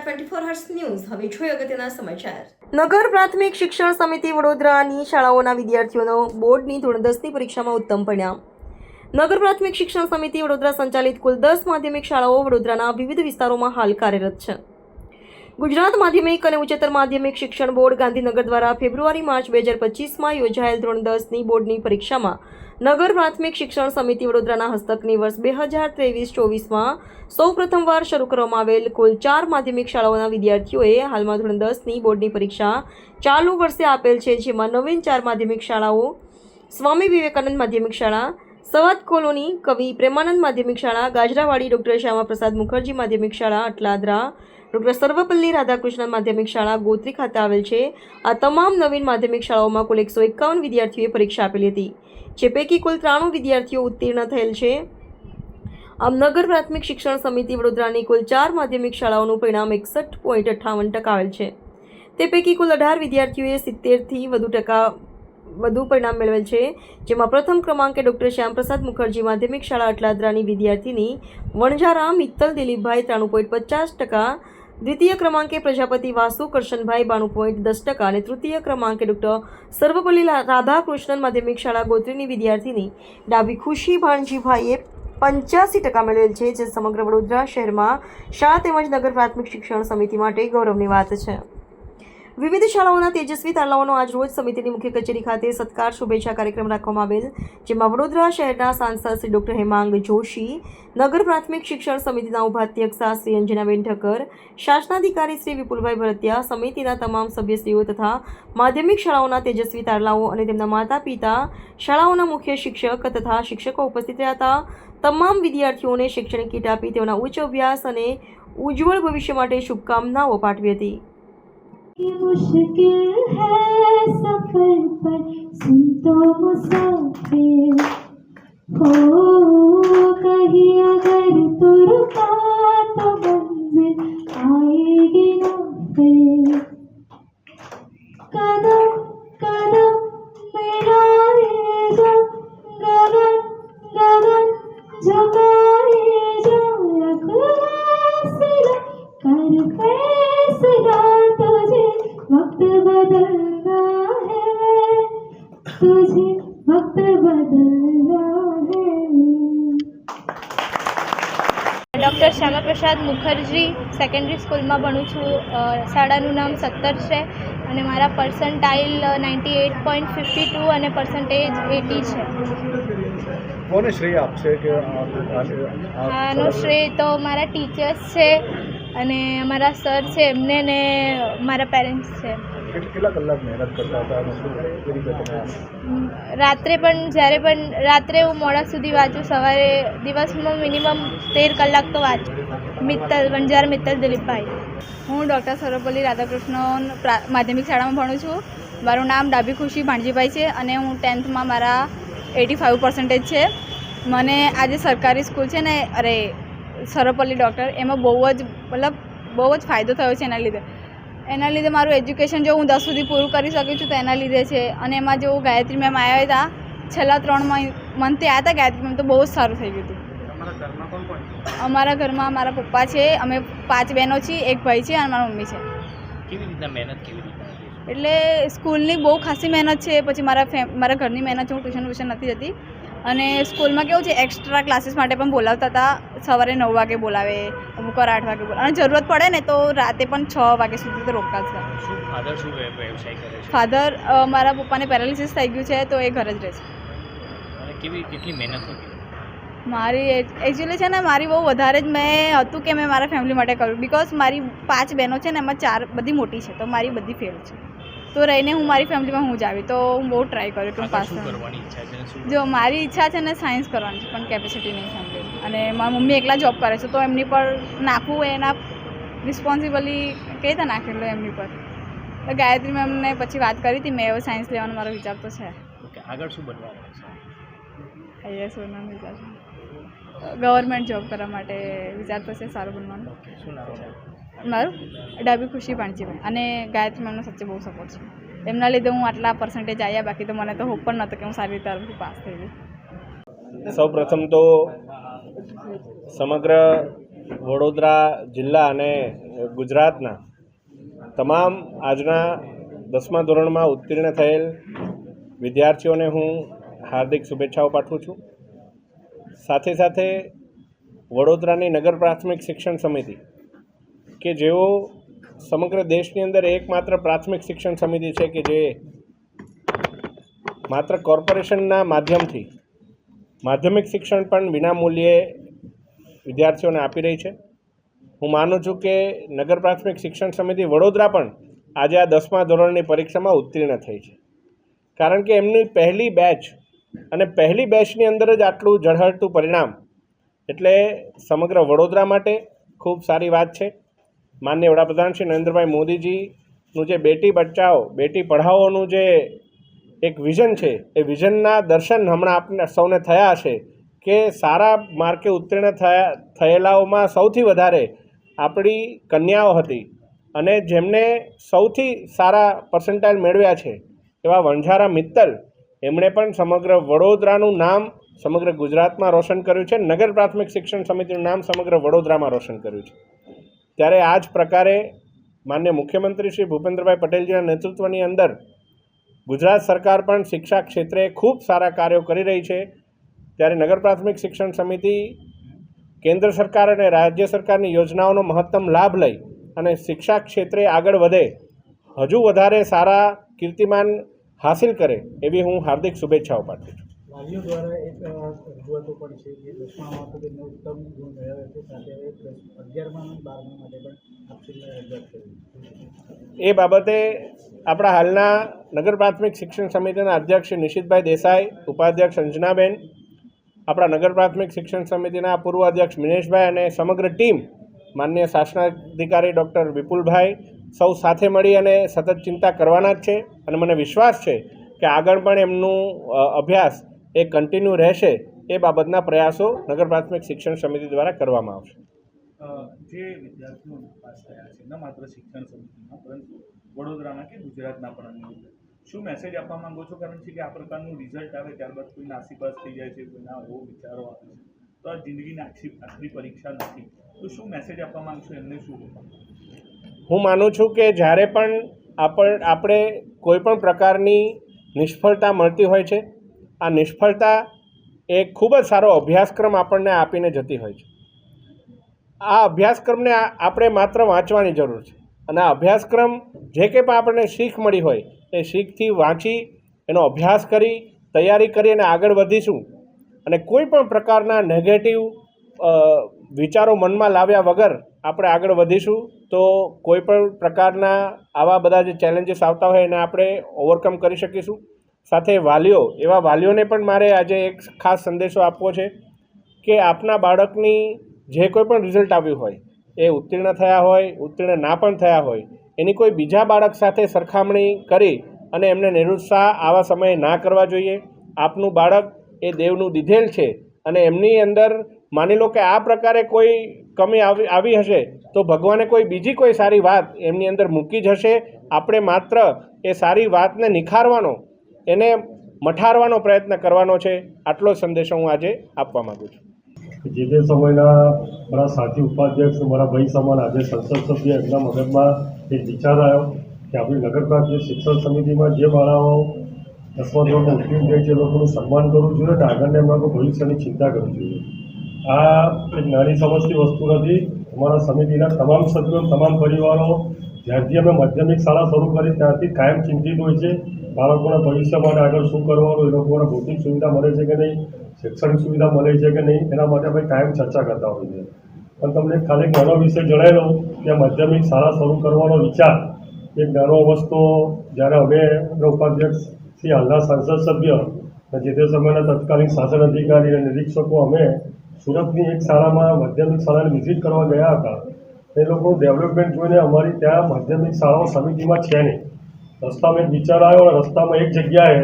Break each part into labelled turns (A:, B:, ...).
A: નગર પ્રાથમિક શિક્ષણ સમિતિ વડોદરાની શાળાઓના વિદ્યાર્થીઓનો બોર્ડની ધોરણ દસની પરીક્ષામાં ઉત્તમ પરિણામ નગર પ્રાથમિક શિક્ષણ સમિતિ વડોદરા સંચાલિત કુલ દસ માધ્યમિક શાળાઓ વડોદરાના વિવિધ વિસ્તારોમાં હાલ કાર્યરત છે ગુજરાત માધ્યમિક અને ઉચ્ચતર માધ્યમિક શિક્ષણ બોર્ડ ગાંધીનગર દ્વારા ફેબ્રુઆરી માર્ચ બે હજાર પચીસમાં યોજાયેલ ધોરણ દસની બોર્ડની પરીક્ષામાં નગર પ્રાથમિક શિક્ષણ સમિતિ વડોદરાના હસ્તકની વર્ષ બે હજાર ત્રેવીસ ચોવીસમાં સૌ પ્રથમવાર શરૂ કરવામાં આવેલ કુલ ચાર માધ્યમિક શાળાઓના વિદ્યાર્થીઓએ હાલમાં ધોરણ દસની બોર્ડની પરીક્ષા ચાલુ વર્ષે આપેલ છે જેમાં નવીન ચાર માધ્યમિક શાળાઓ સ્વામી વિવેકાનંદ માધ્યમિક શાળા સવાદ કોલોની કવિ પ્રેમાનંદ માધ્યમિક શાળા ગાજરાવાડી ડૉક્ટર શ્યામાપ્રસાદ મુખર્જી માધ્યમિક શાળા અટલાદરા ડોક્ટર સર્વપલ્લી રાધાકૃષ્ણ માધ્યમિક શાળા ગોત્રી ખાતે આવેલ છે આ તમામ નવીન માધ્યમિક શાળાઓમાં કુલ એકસો એકાવન વિદ્યાર્થીઓએ પરીક્ષા આપેલી હતી જે પૈકી કુલ ત્રાણું વિદ્યાર્થીઓ ઉત્તીર્ણ થયેલ છે આમ નગર પ્રાથમિક શિક્ષણ સમિતિ વડોદરાની કુલ ચાર માધ્યમિક શાળાઓનું પરિણામ એકસઠ પોઈન્ટ અઠ્ઠાવન ટકા આવેલ છે તે પૈકી કુલ અઢાર વિદ્યાર્થીઓએ સિત્તેરથી વધુ ટકા વધુ પરિણામ મેળવેલ છે જેમાં પ્રથમ ક્રમાંકે ડૉક્ટર શ્યામપ્રસાદ મુખર્જી માધ્યમિક શાળા અટલાદરાની વિદ્યાર્થીની વણઝારા મિત્તલ દિલીપભાઈ ત્રાણું પોઈન્ટ પચાસ ટકા દ્વિતીય ક્રમાંકે પ્રજાપતિ વાસુ કરશનભાઈ બાણું પોઈન્ટ દસ ટકા અને તૃતીય ક્રમાંકે ડૉક્ટર સર્વપલ્લી રાધાકૃષ્ણન માધ્યમિક શાળા ગોત્રીની વિદ્યાર્થીની ડાબી ખુશી ભાણજીભાઈએ પંચ્યાસી ટકા મેળવેલ છે જે સમગ્ર વડોદરા શહેરમાં શાળા તેમજ નગર પ્રાથમિક શિક્ષણ સમિતિ માટે ગૌરવની વાત છે વિવિધ શાળાઓના તેજસ્વી તાલાઓનો આજ રોજ સમિતિની મુખ્ય કચેરી ખાતે સત્કાર શુભેચ્છા કાર્યક્રમ રાખવામાં આવેલ જેમાં વડોદરા શહેરના સાંસદ શ્રી ડોક્ટર હેમાંગ જોશી નગર પ્રાથમિક શિક્ષણ સમિતિના ઉપાધ્યક્ષા શ્રી અંજનાબેન ઠક્કર શાસનાધિકારી શ્રી વિપુલભાઈ ભરતિયા સમિતિના તમામ સભ્યશ્રીઓ તથા માધ્યમિક શાળાઓના તેજસ્વી તારલાઓ અને તેમના માતા પિતા શાળાઓના મુખ્ય શિક્ષક તથા શિક્ષકો ઉપસ્થિત રહ્યા હતા તમામ વિદ્યાર્થીઓને શૈક્ષણિક કીટ આપી તેઓના ઉચ્ચ અભ્યાસ અને ઉજ્જવળ ભવિષ્ય માટે શુભકામનાઓ પાઠવી હતી
B: की मुश्किल है सफर पर सुन तो मुसाफिर
C: પ્રસાદ મુખર્જી સેકન્ડરી સ્કૂલમાં ભણું છું શાળાનું નામ સત્તર છે અને મારા percentile ninety eight point fifty two અને પર્સન્ટેજ એટી છે
D: કોને શ્રેય આનો
C: શ્રેય તો મારા ટીચર્સ છે અને મારા સર છે એમને ને મારા પેરેન્ટ્સ છે
D: કેટલા કલાક મહેનત કરતા હતા
C: રાત્રે પણ જ્યારે પણ રાત્રે હું મોડા સુધી વાંચું સવારે દિવસમાં મિનિમમ તેર કલાક તો વાંચું મિત્તલ વણજાર મિત્તલ દિલીપભાઈ હું ડૉક્ટર સર્વપલ્લી રાધાકૃષ્ણ માધ્યમિક શાળામાં ભણું છું મારું નામ ડાબી ખુશી ભાણજીભાઈ છે અને હું ટેન્થમાં મારા એટી ફાઇવ પર્સન્ટેજ છે મને આજે સરકારી સ્કૂલ છે ને અરે સર્વપલ્લી ડૉક્ટર એમાં બહુ જ મતલબ બહુ જ ફાયદો થયો છે એના લીધે એના લીધે મારું એજ્યુકેશન જો હું દસ સુધી પૂરું કરી શકી છું તો એના લીધે છે અને એમાં જો ગાયત્રી મેમ આવ્યા હતા છેલ્લા ત્રણ મંથે આવ્યા હતા ગાયત્રી મેમ તો બહુ જ સારું થઈ ગયું
D: હતું
C: અમારા ઘરમાં મારા પપ્પા છે અમે પાંચ બહેનો છીએ એક ભાઈ છે અને મારા
D: મમ્મી છે
C: એટલે સ્કૂલની બહુ ખાસી મહેનત છે પછી મારા મારા ઘરની મહેનત છે હું ટ્યુશન ટ્યુશન નથી જતી અને સ્કૂલમાં કેવું છે એક્સ્ટ્રા ક્લાસીસ માટે પણ બોલાવતા હતા સવારે નવ વાગે બોલાવે અમુક વાર આઠ વાગે બોલાવે અને જરૂરત પડે ને તો રાતે પણ છ વાગે સુધી તો
D: રોકાશે
C: ફાધર મારા પપ્પાને પેરાલિસિસ થઈ ગયું છે તો એ ઘરે જ રહેશે
D: કેવી કેટલી મહેનત
C: મારી એકચ્યુઅલી છે ને મારી બહુ વધારે જ મેં હતું કે મેં મારા ફેમિલી માટે કર્યું બિકોઝ મારી પાંચ બહેનો છે ને એમાં ચાર બધી મોટી છે તો મારી બધી ફેલ છે તો રહીને હું મારી ફેમિલીમાં હું જ આવી તો હું બહુ ટ્રાય કર્યું કે
D: હું પાસ
C: જો મારી ઈચ્છા છે ને સાયન્સ કરવાની છે પણ કેપેસિટી નહીં ફેમિલી અને મારા મમ્મી એકલા જોબ કરે છે તો એમની પર નાખવું એના રિસ્પોન્સિબલી કઈ રીતે નાખેલું એમની પર તો ગાયત્રી મેમને પછી વાત કરી હતી મેં એવો સાયન્સ લેવાનો મારો વિચાર તો
D: છે આગળ શું બનવાનું
C: આઈએસ વિચાર ગવર્મેન્ટ જોબ કરવા માટે વિચાર તો છે સારું બનવાનું
D: શું નામ છે
C: મારું ડાબી ખુશી પણ છે અને ગાયત્રી મેમનો સાચે બહુ સપોર્ટ છે એમના લીધે હું આટલા પર્સન્ટેજ આવ્યા બાકી તો મને તો હોપ પણ નહોતો કે હું સારી રીતે પાસ થઈ
E: ગઈ સૌ પ્રથમ તો સમગ્ર વડોદરા જિલ્લા અને ગુજરાતના તમામ આજના દસમા ધોરણમાં ઉત્તીર્ણ થયેલ વિદ્યાર્થીઓને હું હાર્દિક શુભેચ્છાઓ પાઠવું છું સાથે સાથે વડોદરાની નગર પ્રાથમિક શિક્ષણ સમિતિ કે જેઓ સમગ્ર દેશની અંદર એકમાત્ર પ્રાથમિક શિક્ષણ સમિતિ છે કે જે માત્ર કોર્પોરેશનના માધ્યમથી માધ્યમિક શિક્ષણ પણ વિનામૂલ્યે વિદ્યાર્થીઓને આપી રહી છે હું માનું છું કે નગર પ્રાથમિક શિક્ષણ સમિતિ વડોદરા પણ આજે આ દસમા ધોરણની પરીક્ષામાં ઉત્તીર્ણ થઈ છે કારણ કે એમની પહેલી બેચ અને પહેલી બેચની અંદર જ આટલું ઝળહળતું પરિણામ એટલે સમગ્ર વડોદરા માટે ખૂબ સારી વાત છે માન્ય વડાપ્રધાન શ્રી નરેન્દ્રભાઈ મોદીજીનું જે બેટી બચાવો બેટી પઢાઓનું જે એક વિઝન છે એ વિઝનના દર્શન હમણાં આપને સૌને થયા છે કે સારા માર્કે ઉત્તીર્ણ થયા થયેલાઓમાં સૌથી વધારે આપણી કન્યાઓ હતી અને જેમને સૌથી સારા પર્સન્ટાઇલ મેળવ્યા છે એવા વણઝારા મિત્તલ એમણે પણ સમગ્ર વડોદરાનું નામ સમગ્ર ગુજરાતમાં રોશન કર્યું છે નગર પ્રાથમિક શિક્ષણ સમિતિનું નામ સમગ્ર વડોદરામાં રોશન કર્યું છે ત્યારે આ જ પ્રકારે માન્ય મુખ્યમંત્રી શ્રી ભૂપેન્દ્રભાઈ પટેલજીના નેતૃત્વની અંદર ગુજરાત સરકાર પણ શિક્ષા ક્ષેત્રે ખૂબ સારા કાર્યો કરી રહી છે ત્યારે નગર પ્રાથમિક શિક્ષણ સમિતિ કેન્દ્ર સરકાર અને રાજ્ય સરકારની યોજનાઓનો મહત્તમ લાભ લઈ અને શિક્ષા ક્ષેત્રે આગળ વધે હજુ વધારે સારા કીર્તિમાન હાસિલ કરે એવી હું હાર્દિક શુભેચ્છાઓ પાઠવું છું
D: વાલીઓ દ્વારા એક રજૂઆતો પણ છે કે દસમામાં તો તેમને ઉત્તમ ગુણ મેળવ્યો હતો સાથે હવે અગિયારમાં બારમા માટે પણ આપશે રજૂઆત કરી
E: એ બાબતે આપણા હાલના નગર પ્રાથમિક શિક્ષણ સમિતિના અધ્યક્ષ નિશિતભાઈ દેસાઈ ઉપાધ્યક્ષ અંજનાબેન આપણા નગર પ્રાથમિક શિક્ષણ સમિતિના પૂર્વ અધ્યક્ષ મિનેશભાઈ અને સમગ્ર ટીમ માન્ય શાસનાધિકારી ડૉક્ટર વિપુલભાઈ સૌ સાથે મળી અને સતત ચિંતા કરવાના જ છે અને મને વિશ્વાસ છે કે આગળ પણ એમનું અભ્યાસ એ કન્ટિન્યુ રહેશે એ બાબતના પ્રયાસો નગર પ્રાથમિક શિક્ષણ સમિતિ દ્વારા કરવામાં આવશે
D: જે વિદ્યાર્થીઓ પાસ થયા છે ન માત્ર શિક્ષણ સમિતિમાં પરંતુ વડોદરાના કે ગુજરાતના પણ અન્ય શું મેસેજ આપવા માંગો છો કારણ છે કે આ પ્રકારનું રિઝલ્ટ આવે ત્યારબાદ કોઈ નાસીપાસ થઈ જાય છે કોઈના એવો વિચારો આવે છે તો આ જિંદગીની આખી આખરી પરીક્ષા નથી તો શું મેસેજ આપવા માંગશો એમને શું
E: હું માનું છું કે જ્યારે પણ આપણ આપણે કોઈ પણ પ્રકારની નિષ્ફળતા મળતી હોય છે આ નિષ્ફળતા એ ખૂબ જ સારો અભ્યાસક્રમ આપણને આપીને જતી હોય છે આ અભ્યાસક્રમને આપણે માત્ર વાંચવાની જરૂર છે અને આ અભ્યાસક્રમ જે કંઈ પણ આપણને શીખ મળી હોય એ શીખથી વાંચી એનો અભ્યાસ કરી તૈયારી કરી અને આગળ વધીશું અને કોઈ પણ પ્રકારના નેગેટિવ વિચારો મનમાં લાવ્યા વગર આપણે આગળ વધીશું તો કોઈ પણ પ્રકારના આવા બધા જે ચેલેન્જીસ આવતા હોય એને આપણે ઓવરકમ કરી શકીશું સાથે વાલીઓ એવા વાલીઓને પણ મારે આજે એક ખાસ સંદેશો આપવો છે કે આપના બાળકની જે કોઈ પણ રિઝલ્ટ આવ્યું હોય એ ઉત્તીર્ણ થયા હોય ઉત્તીર્ણ ના પણ થયા હોય એની કોઈ બીજા બાળક સાથે સરખામણી કરી અને એમને નિરુત્સાહ આવા સમયે ના કરવા જોઈએ આપનું બાળક એ દેવનું દીધેલ છે અને એમની અંદર માની લો કે આ પ્રકારે કોઈ કમી આવી આવી હશે તો ભગવાને કોઈ બીજી કોઈ સારી વાત એમની અંદર મૂકી જ હશે આપણે માત્ર એ સારી વાતને નિખારવાનો એને મઠારવાનો પ્રયત્ન કરવાનો છે આટલો સંદેશો હું આજે આપવા માગું
F: છું જે તે સમયના મારા સાથી ઉપાધ્યક્ષ મારા ભાઈ સમાન આજે સંસદ સભ્ય એમના મગજમાં એક વિચાર આવ્યો કે આપણી નગરપાલિકા જે શિક્ષણ સમિતિમાં જે બાળાઓ દસમા ધોરણમાં ઉત્તીર્ણ જાય છે એ લોકોનું સન્માન કરવું જોઈએ અને આગળને એમના ભવિષ્યની ચિંતા કરવી જોઈએ આ એક નાની સમજતી વસ્તુ નથી અમારા સમિતિના તમામ સભ્યો તમામ પરિવારો જ્યારથી અમે માધ્યમિક શાળા શરૂ કરી ત્યારથી કાયમ ચિંતિત હોય છે બાળકોના ભવિષ્ય માટે આગળ શું કરવાનું એ લોકોને ભૌતિક સુવિધા મળે છે કે નહીં શૈક્ષણિક સુવિધા મળે છે કે નહીં એના માટે અમે કાયમ ચર્ચા કરતા હોઈએ છીએ પણ તમને ખાલી નાનો વિશે જણાવેલો કે માધ્યમિક શાળા શરૂ કરવાનો વિચાર એક નાનો વસ્તુ જ્યારે અમે ઉપાધ્યક્ષ શ્રી હાલના સાંસદ સભ્ય અને જે તે સમયના તત્કાલીન શાસન અધિકારી અને નિરીક્ષકો અમે સુરતની એક શાળામાં માધ્યમિક શાળાને વિઝિટ કરવા ગયા હતા એ લોકો ડેવલપમેન્ટ જોઈને અમારી ત્યાં માધ્યમિક શાળાઓ સમિતિમાં છે નહીં રસ્તામાં એક વિચાર આવ્યો રસ્તામાં એક જગ્યાએ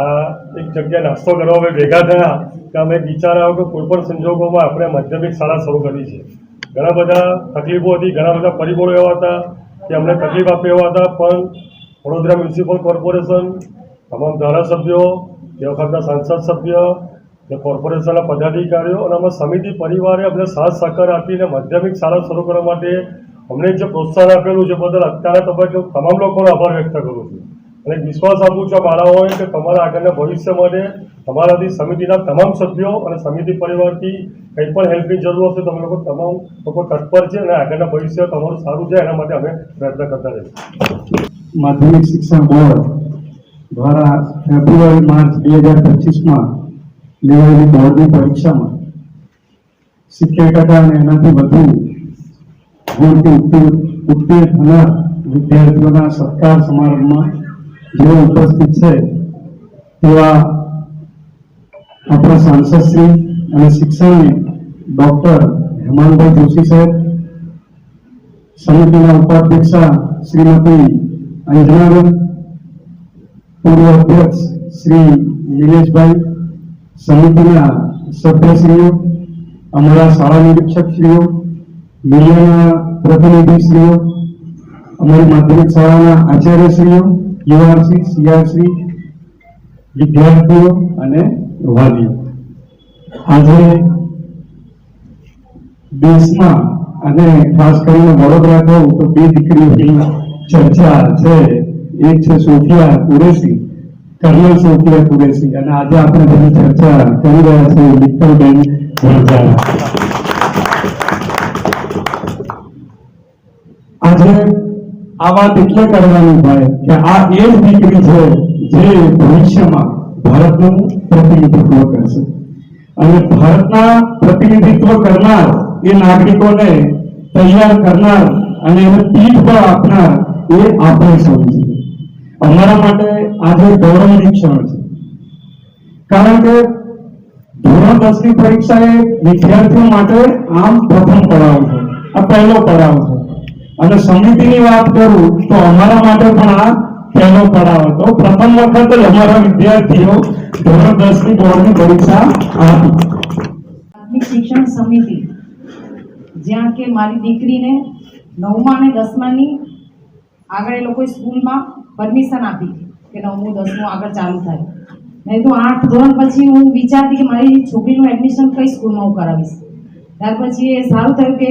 F: આ એક જગ્યાએ નાસ્તો કરવા અમે ભેગા થયા કે અમે વિચાર આવ્યો કે કોઈપણ સંજોગોમાં આપણે માધ્યમિક શાળા શરૂ કરી છે ઘણા બધા તકલીફો હતી ઘણા બધા પરિબળો એવા હતા કે અમને તકલીફ આપી એવા હતા પણ વડોદરા મ્યુનિસિપલ કોર્પોરેશન તમામ ધારાસભ્યો તે વખતના સાંસદ સભ્ય જે કોર્પોરેશનના પદાધિકારીઓ અને અમારા સમિતિ પરિવારે અમને સાથ સહકાર આપીને માધ્યમિક શાળા શરૂ કરવા માટે અમને જે પ્રોત્સાહન આપેલું છે બદલ અત્યારે તબક્કે તમામ લોકોનો આભાર વ્યક્ત કરું છું અને વિશ્વાસ આપું છું બાળાઓએ કે તમારા આગળના ભવિષ્ય માટે તમારાથી સમિતિના તમામ સભ્યો અને સમિતિ પરિવારથી કંઈ પણ હેલ્પની જરૂર હશે તમે લોકો તમામ લોકો તત્પર છે અને આગળના ભવિષ્ય તમારું સારું છે એના માટે અમે પ્રયત્ન કરતા રહીશું
G: માધ્યમિક શિક્ષણ બોર્ડ દ્વારા ફેબ્રુઆરી માર્ચ બે હજાર પચીસમાં લેવાયેલી બોર્ડની પરીક્ષામાં સિત્તેર ટકા અને એનાથી વધુ ગુણથી ઉત્તીર્ણ થનાર વિદ્યાર્થીઓના સત્કાર સમારંભમાં જેઓ ઉપસ્થિત છે તેવા આપણા સાંસદશ્રી અને શિક્ષણને ડોક્ટર હેમાંતભાઈ જોશી સાહેબ સમિતિના ઉપાધ્યક્ષા શ્રીમતી અંજનાબેન પૂર્વ અધ્યક્ષ શ્રી નિલેશભાઈ સમિતિના સભ્યશ્રીઓ અમારા શાળા નિરીક્ષકશ્રીઓ મીડિયાના પ્રતિનિધિશ્રીઓ અમારી માધ્યમિક શાળાના આચાર્યશ્રીઓ યુવાશ્રી સીઆરશ્રી વિદ્યાર્થીઓ અને વાલીઓ આજે દેશમાં અને ખાસ કરીને વડોદરા કહું તો બે દીકરીઓની ચર્ચા છે એક છે સોફિયા કુરેશી કર્નલ સૌકિયા કુરેશી અને આજે આપણે તેની ચર્ચા કરી રહ્યા છીએ મિત્તલબેન વણઝારા આજે આ વાત એટલે કરવાની થાય કે આ એ જ દીકરી છે જે ભવિષ્યમાં ભારતનું પ્રતિનિધિત્વ કરશે અને ભારતના પ્રતિનિધિત્વ કરનાર એ નાગરિકોને તૈયાર કરનાર અને એને પીઠ પર આપનાર એ આપણે સૌ અમારા માટે આજે ગૌરવની ક્ષણ છે કારણ કે ધોરણ ની પરીક્ષા એ વિદ્યાર્થીઓ માટે આમ પ્રથમ પડાવ છે આ પહેલો પડાવ છે અને ની વાત કરું તો અમારા માટે પણ આ પહેલો પડાવ હતો પ્રથમ વખત જ અમારા વિદ્યાર્થીઓ ધોરણ દસની બોર્ડની પરીક્ષા આપી
H: શિક્ષણ સમિતિ જ્યાં કે મારી દીકરીને નવમા અને દસમાની આગળ એ લોકો સ્કૂલમાં પરમિશન આપી કે નવમું દસમું આગળ ચાલુ થાય નહીં તો આઠ ધોરણ પછી હું વિચારતી કે મારી છોકરીનું એડમિશન કઈ સ્કૂલમાં હું કરાવીશ ત્યાર પછી એ સારું થયું કે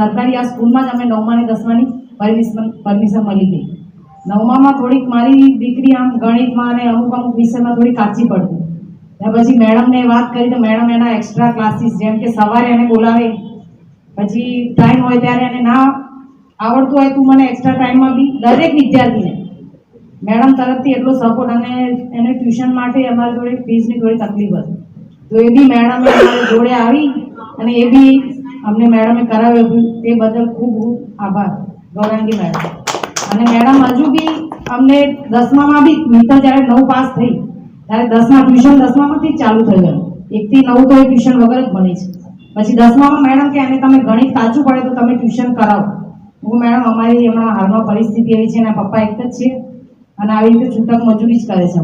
H: સરકારી આ સ્કૂલમાં જ અમે નવમા દસમાની પરમિશન પરમિશન મળી ગઈ નવમામાં થોડીક મારી દીકરી આમ ગણિતમાં અને અમુક અમુક વિષયમાં થોડી કાચી પડતી ત્યાર પછી મેડમને વાત કરી તો મેડમ એના એક્સ્ટ્રા ક્લાસીસ જેમ કે સવારે એને બોલાવે પછી ટાઈમ હોય ત્યારે એને ના આવડતું હોય તું મને એક્સ્ટ્રા ટાઈમમાં બી દરેક વિદ્યાર્થીને મેડમ તરફથી એટલો સપોર્ટ અને એને ટ્યુશન માટે અમારી જોડે ફીસની થોડી તકલીફ હતી તો એ બી મેડમે જોડે આવી અને એ બી અમને મેડમે કરાવ્યું તે બદલ ખૂબ ખૂબ આભાર ગૌરાંગી મેડમ અને મેડમ હજુ બી અમને દસમામાં બી નીતા જ્યારે નવ પાસ થઈ ત્યારે દસમા ટ્યુશન દસમામાંથી જ ચાલુ થઈ ગયું એકથી નવ તો એ ટ્યુશન વગર જ ભણી છે પછી દસમામાં મેડમ કે એને તમે ગણિત સાચું પડે તો તમે ટ્યુશન કરાવો હું મેડમ અમારી હમણાં હાલમાં પરિસ્થિતિ એવી છે ને પપ્પા એક જ છે અને આવી રીતે છૂટક મજૂરી જ કરે છે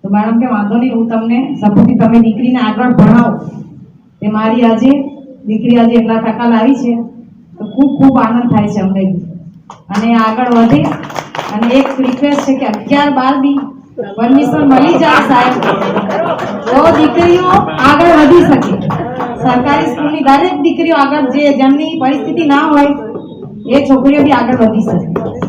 H: તો મેડમ કે વાંધો નહીં હું તમને સપોર્ટથી તમે દીકરીને આગળ ભણાવો એ મારી આજે દીકરી આજે એટલા ટકા લાવી છે તો ખૂબ ખૂબ આનંદ થાય છે અમને અને આગળ વધે અને એક રિક્વેસ્ટ છે કે અગિયાર બાર બી પરમિશન મળી જાય સાહેબ તો દીકરીઓ આગળ વધી શકે સરકારી સ્કૂલની દરેક દીકરીઓ આગળ જે જેમની પરિસ્થિતિ ના હોય એ છોકરીઓ બી આગળ વધી શકે